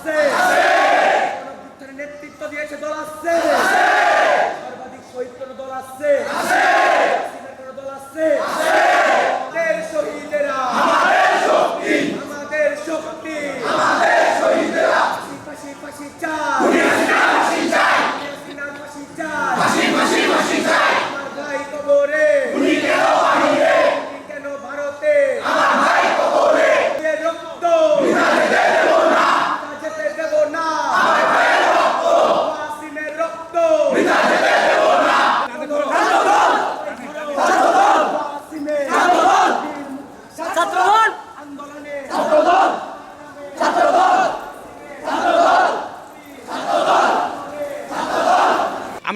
আছে। গণঅভ্যুত্থানের নেতৃত্ব দিয়েছে দল আছে। সর্বাধিক শহীদ দল আছে? দল আছে আমাদের শহীদেরা আমাদের শক্তি আমাদের শক্তি আমাদের শহীদেরা ফাঁসি ফাঁসি চাই হাসিনার ফাঁসি চাই ফাঁসি ফাঁসি ফাঁসি চাই আমার ভাই কবরে উনি কেন ভারতে উনি কেন ভারতে আমার ভাই কবরে রক্ত দেব না যেতে দেব না আমার ভাইয়ের রক্ত ওয়াসিমের রক্ত যেতে দেব না ওয়াসিমের ছাত্রদল আন্দোলনে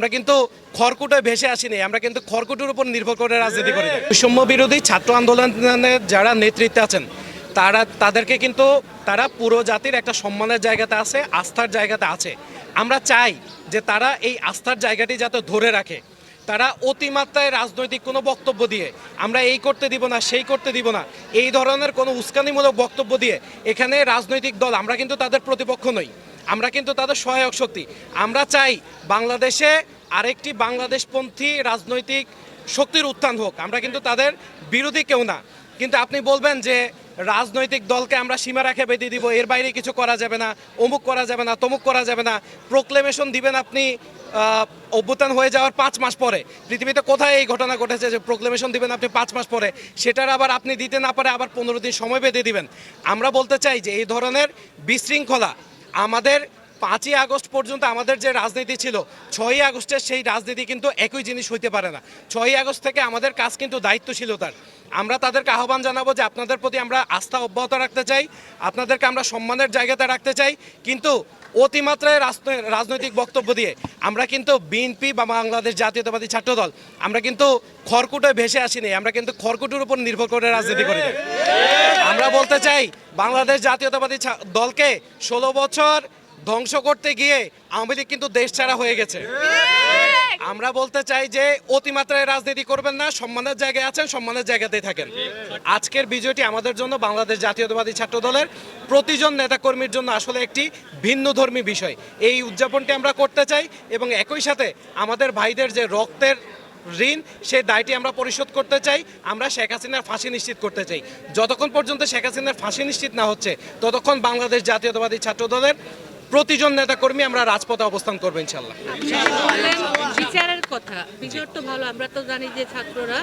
আমরা কিন্তু খড়কুটোয় ভেসে আসিনি, আমরা কিন্তু খড়কুটোর উপর নির্ভর করে রাজনীতি করি। বৈষম্য বিরোধী ছাত্র আন্দোলনের যারা নেতৃত্বে আছেন, তারা, তাদেরকে কিন্তু, তারা পুরো জাতির একটা সম্মানের জায়গাতে আছে, আস্থার জায়গাতে আছে। আমরা চাই যে তারা এই আস্থার জায়গাটি যাতে ধরে রাখে। তারা অতিমাত্রায় রাজনৈতিক কোনো বক্তব্য দিয়ে, আমরা এই করতে দিব না, সেই করতে দিব না, এই ধরনের কোনো উস্কানিমূলক বক্তব্য দিয়ে এখানে রাজনৈতিক দল, আমরা কিন্তু তাদের প্রতিপক্ষ নই। আমরা কিন্তু তাদের সহায়ক শক্তি। আমরা চাই বাংলাদেশে আরেকটি বাংলাদেশপন্থী রাজনৈতিক শক্তির উত্থান হোক। আমরা কিন্তু তাদের বিরোধী কেউ না। কিন্তু আপনি বলবেন যে রাজনৈতিক দলকে আমরা সীমা রেখে বেঁধে দিব, এর বাইরে কিছু করা যাবে না, অমুক করা যাবে না, তমুক করা যাবে না। প্রোক্লেমেশন দিবেন আপনি অভ্যুত্থান হয়ে যাওয়ার পাঁচ মাস পরে। পৃথিবীতে কোথায় এই ঘটনা ঘটেছে যে প্রোক্লেমেশন দিবেন আপনি পাঁচ মাস পরে? সেটার আবার আপনি দিতে না পারে আবার পনেরো দিন সময় বেঁধে দিবেন। আমরা বলতে চাই যে এই ধরনের বিশৃঙ্খলা আমাদের পাঁচই আগস্ট পর্যন্ত আমাদের যে রাজনীতি ছিল, ছয়ই আগস্টের সেই রাজনীতি কিন্তু একই জিনিস হইতে পারে না। ছয়ই আগস্ট থেকে আমাদের কাজ কিন্তু দায়িত্বশীলতার। আমরা তাদেরকে আহ্বান জানাব যে আপনাদের প্রতি আমরা আস্থা অব্যাহত রাখতে চাই, আপনাদেরকে আমরা সম্মানের জায়গাতে রাখতে চাই, কিন্তু অতিমাত্রায় রাজনৈ- রাজনৈতিক বক্তব্য দিয়ে আমরা কিন্তু বিএনপি বা বাংলাদেশ জাতীয়তাবাদী ছাত্র দল আমরা কিন্তু খড়কুটে ভেসে আসিনি, আমরা কিন্তু খড়কুটোর উপর নির্ভর করে রাজনীতি করি। আমরা বলতে চাই, বাংলাদেশ জাতীয়তাবাদী দলকে ষোলো বছর ধ্বংস করতে গিয়ে আওয়ামী লীগ কিন্তু দেশ ছাড়া হয়ে গেছে আমরা বলতে চাই যে অতিমাত্রায় রাজনীতি করবেন না, সম্মানের জায়গায় আছেন, সম্মানের জায়গাতেই থাকেন। আজকের বিজয়টি আমাদের জন্য বাংলাদেশ জাতীয়তাবাদী ছাত্র দলের প্রতিজন নেতাকর্মীর জন্য আসলে একটি ভিন্ন ধর্মী বিষয়। এই উদযাপনটি আমরা করতে চাই এবং একই সাথে আমাদের ভাইদের যে রক্তের ঋণ, সেই দায়টি আমরা পরিশোধ করতে চাই। আমরা শেখ হাসিনার ফাঁসি নিশ্চিত করতে চাই। যতক্ষণ পর্যন্ত শেখ হাসিনার ফাঁসি নিশ্চিত না হচ্ছে, ততক্ষণ বাংলাদেশ জাতীয়তাবাদী ছাত্র দলের প্রতিজন নেতাকর্মী আমরা রাজপথে অবস্থান করব ইনশাল্লাহ কথা। বিচার তো ভালো আমরা তো জানি যে ছাত্ররা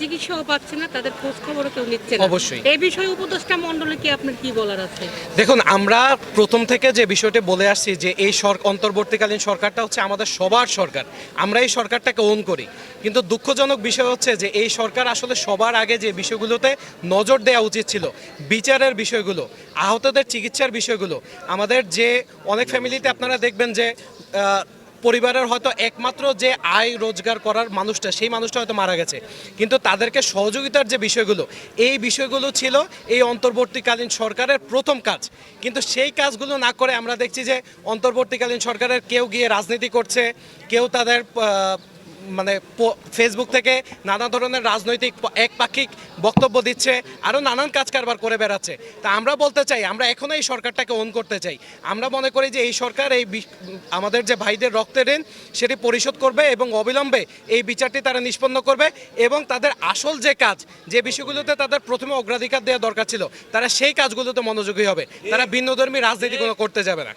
চিকিৎসাও পাচ্ছে না তাদের খোঁজ খবরও কেউ নিচ্ছে না। অবশ্যই। এই বিষয়ে উপদেষ্টা মণ্ডলে কি আপনার কি বলার আছে? দেখুন আমরা প্রথম থেকে যে বিষয়টি বলে আসছি যে এই সর অন্তর্বর্তীকালীন সরকারটা হচ্ছে আমাদের সবার সরকার। আমরা এই সরকারটাকে ওন করি। কিন্তু দুঃখজনক বিষয় হচ্ছে যে এই সরকার আসলে সবার আগে যে বিষয়গুলোতে নজর দেওয়া উচিত ছিল বিচারের বিষয়গুলো আহতদের চিকিৎসার বিষয়গুলো আমাদের যে অনেক ফ্যামিলিতে আপনারা দেখবেন যে পরিবারের হয়তো একমাত্র যে আয় রোজগার করার মানুষটা, সেই মানুষটা হয়তো মারা গেছে। কিন্তু তাদেরকে সহযোগিতার যে বিষয়গুলো, এই বিষয়গুলো ছিল এই অন্তর্বর্তীকালীন সরকারের প্রথম কাজ। কিন্তু সেই কাজগুলো না করে আমরা দেখছি যে অন্তর্বর্তীকালীন সরকারের কেউ গিয়ে রাজনীতি করছে, কেউ তাদের মানে ফেসবুক থেকে নানা ধরনের রাজনৈতিক একপাক্ষিক বক্তব্য দিচ্ছে, আরও নানান কাজ কারবার করে বেড়াচ্ছে। তা আমরা বলতে চাই, আমরা এখনও এই সরকারটাকে অন করতে চাই। আমরা মনে করি যে এই সরকার এই আমাদের যে ভাইদের রক্তের ঋণ, সেটি পরিশোধ করবে এবং অবিলম্বে এই বিচারটি তারা নিষ্পন্ন করবে এবং তাদের আসল যে কাজ, যে বিষয়গুলোতে তাদের প্রথমে অগ্রাধিকার দেওয়া দরকার ছিল, তারা সেই কাজগুলোতে মনোযোগী হবে। তারা ভিন্নধর্মী রাজনীতি করতে যাবে না।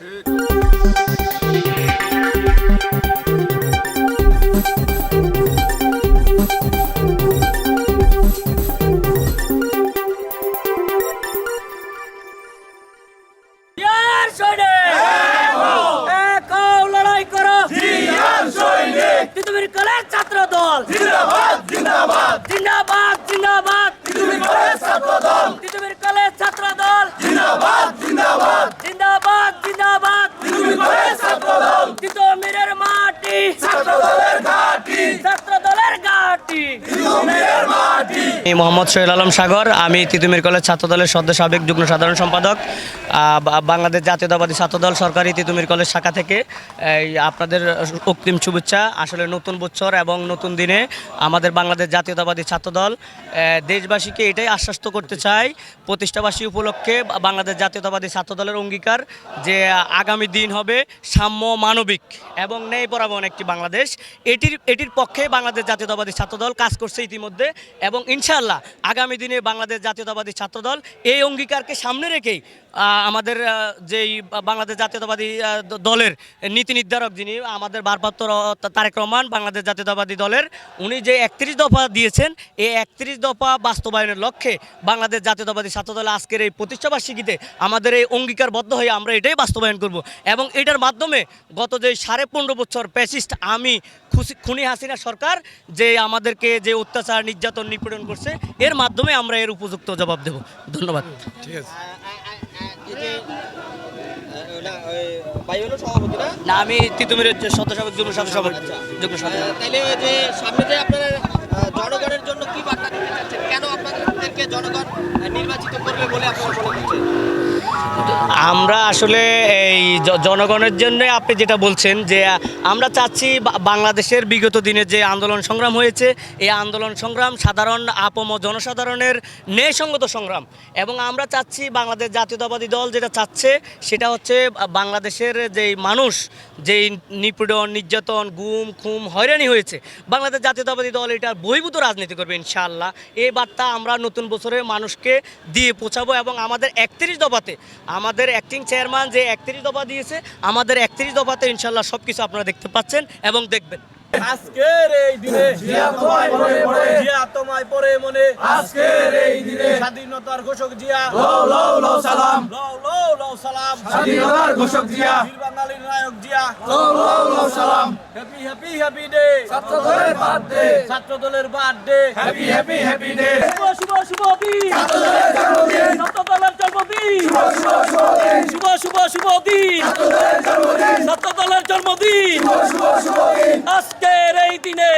ছাত্র দল জিন্দাবাদ জিন্দাবাদ জিন্দাবাদ জিন্দাবাদ পৃথিবীর কলেজ ছাত্র দল পৃথিবীর কলেজ ছাত্র দল জিন্দাবাদ জিন্দাবাদ জিন্দাবাদ জিন্দাবাদ পৃথিবীর কলেজ ছাত্র দল তিতুমিরের মাটি ছাত্র দলের ঘাটি ছাত্র দলের ঘাটি আমি মোহাম্মদ সোহেল আলম সাগর। আমি তিতুমির কলেজ ছাত্রদলের সদ্য সাবেক যুগ্ম সাধারণ সম্পাদক। বাংলাদেশ জাতীয়তাবাদী ছাত্রদল সরকারি তিতুমির কলেজ শাখা থেকে। আপনাদের অক্তিম শুভেচ্ছা। আসলে নতুন বছর এবং নতুন দিনে আমাদের বাংলাদেশ জাতীয়তাবাদী ছাত্রদল দেশবাসীকে এটাই আশ্বস্ত করতে চাই, প্রতিষ্ঠাবাসী উপলক্ষে বাংলাদেশ জাতীয়তাবাদী ছাত্রদলের অঙ্গীকার যে আগামী দিন হবে সাম্য মানবিক এবং ন্যায় পরাবন একটি বাংলাদেশ। এটির এটির পক্ষে বাংলাদেশ জাতীয়তাবাদী ছাত্রদল কাজ করছে ইতিমধ্যে এবং ইনশাআল্লাহ আগামী দিনে বাংলাদেশ জাতীয়তাবাদী ছাত্রদল এই অঙ্গীকারকে সামনে রেখেই আমাদের যেই বাংলাদেশ জাতীয়তাবাদী দলের নীতি নির্ধারক যিনি, আমাদের ভারপ্রাপ্ত তারেক রহমান বাংলাদেশ জাতীয়তাবাদী দলের, উনি যে একত্রিশ দফা দিয়েছেন, এই একত্রিশ দফা বাস্তবায়নের লক্ষ্যে বাংলাদেশ জাতীয়তাবাদী ছাত্রদল আজকের এই প্রতিষ্ঠাবার্ষিকীতে আমাদের এই অঙ্গীকারবদ্ধ হয়ে আমরা এটাই বাস্তবায়ন করব। এবং এটার মাধ্যমে গত যে সাড়ে পনেরো বছর প্যাসিস্ট আমি, খুশি খুনি হাসিনা সরকার, যে আমাদেরকে যে অত্যাচার, নির্যাতন নিপীড়ন করছে, এর মাধ্যমে আমরা এর উপযুক্ত জবাব দেব। ধন্যবাদ। ঠিক আছে। না আমি তিতুমিরের যে সদস্য সাবেক যুগ্ম সদস্য সভাপতি। যুগ্ম সদস্য আহ, তাইলে যে সামনে যে আপনারা জনগণের জন্য কি বার্তা দিতে চাচ্ছেন? কেন আপনাদেরকে জনগণ নির্বাচিত করবে বলে আপনারা মনে করছেন? আমরা আসলে এই জনগণের জন্য আপনি যেটা বলছেন যে আমরা চাচ্ছি বাংলাদেশের বিগত দিনে যে আন্দোলন সংগ্রাম হয়েছে, এই আন্দোলন সংগ্রাম সাধারণ আপম জনসাধারণের ন্যায়সঙ্গত সংগ্রাম। এবং আমরা চাচ্ছি বাংলাদেশ জাতীয়তাবাদী দল যেটা চাচ্ছে, সেটা হচ্ছে বাংলাদেশের যেই মানুষ, যেই নিপীড়ন, নির্যাতন, গুম, খুম, হয়রানি হয়েছে, বাংলাদেশ জাতীয়তাবাদী দল এটা বহির্ভূত রাজনীতি করবে ইনশাআল্লাহ। এই বার্তা আমরা নতুন বছরে মানুষকে দিয়ে পৌঁছাবো এবং আমাদের একত্রিশ দফাতে আমাদের অ্যাক্টিং চেয়ারম্যান যে একত্রিশ দফা দিয়েছে আমাদের একত্রিশ দফাতে ইনশাল্লাহ সব কিছু আপনারা দেখতে পাচ্ছেন এবং দেখবেন। আজকের এই দিনে জিয়া তোমায় পরে মনে। আজকের এই দিনে স্বাধীনতার ঘোষক জিয়া। লও লও লও সালাম। লও লও লও সালাম। স্বাধীনতার ঘোষক জিয়া। বীর বাঙালির নায়ক জিয়া। লও লও লও সালাম। হ্যাপি হ্যাপি হ্যাপি ডে ছাত্র দলের বার্থডে ছাত্র দলের birthday happy happy happy day শুভ শুভ শুভ দিন ছাত্র দলের শুভ দিন ছাত্র দলের জন্মদিন। আজকের এই দিনে